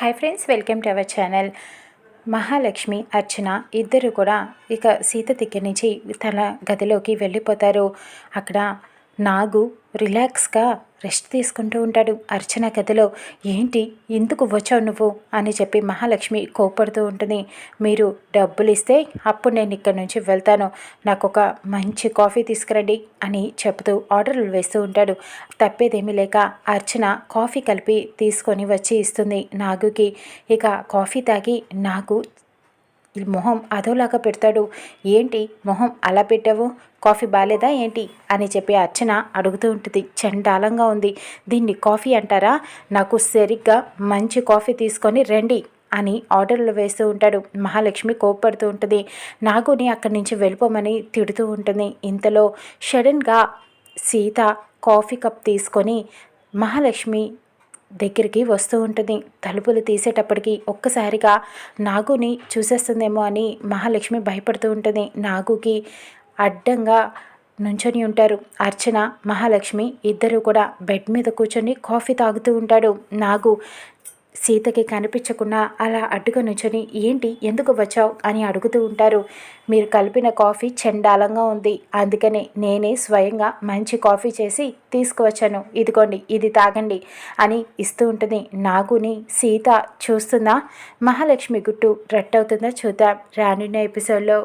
Hi friends welcome to our channel Mahalakshmi Archana ఇద్దరు కూడా ఇక సీత దగ్గర నుంచి తన గదిలోకి వెళ్ళిపోతారు. అక్కడ నాగు రిలాక్స్గా రెస్ట్ తీసుకుంటూ ఉంటాడు. అర్చన గదిలో ఏంటి? ఎందుకు వచ్చావు నువ్వు? అని చెప్పి మహాలక్ష్మి కోపడుతూ ఉంటుంది. మీరు డబ్బులు ఇస్తే అప్పుడు నేను ఇక్కడ నుంచి వెళ్తాను. నాకు ఒక మంచి కాఫీ తీసుకురండి అని చెబుతూ ఆర్డర్లు వేస్తూ ఉంటాడు. తప్పేదేమీ లేక అర్చన కాఫీ కలిపి తీసుకొని వచ్చి ఇస్తుంది నాగుకి. ఇక కాఫీ తాగి నాగు మొహం అదోలాగా పెడతాడు. ఏంటి మొహం అలా పెట్టావు? కాఫీ బాగాలేదా ఏంటి? అని చెప్పి అర్చన అడుగుతూ ఉంటుంది. చండాలంగా ఉంది. దీన్ని కాఫీ అంటారా? నాకు సరిగ్గా మంచి కాఫీ తీసుకొని రండి అని ఆర్డర్లు వేస్తూ ఉంటాడు. మహాలక్ష్మి కోప్పడుతూ ఉంటుంది. నాగుని అక్కడి నుంచి వెళ్ళిపోమని తిడుతూ ఉంటుంది. ఇంతలో సడన్గా సీత కాఫీ కప్ తీసుకొని మహాలక్ష్మి దగ్గరికి వస్తూ ఉంటుంది. తలుపులు తీసేటప్పటికి ఒక్కసారిగా నాగుని చూసేస్తుందేమో అని మహాలక్ష్మి భయపడుతూ ఉంటుంది. నాగుకి అడ్డంగా నుంచొని ఉంటారు. అర్చన మహాలక్ష్మి ఇద్దరు కూడా బెడ్ మీద కూర్చొని కాఫీ తాగుతూ ఉంటాడు. నాగు సీతకి కనిపించకుండా అలా అడ్డుగా నుంచొని ఏంటి? ఎందుకు వచ్చావు? అని అడుగుతూ ఉంటారు. మీరు కలిపిన కాఫీ చండాలంగా ఉంది. అందుకనే నేనే స్వయంగా మంచి కాఫీ చేసి తీసుకువచ్చాను. ఇదిగోండి ఇది తాగండి అని ఇస్తూ ఉంటుంది. నాగుని సీత చూస్తుందా? మహాలక్ష్మి గుట్టు రట్టవుతుందా చూద్దాం. రానున్న ఎపిసోడ్లో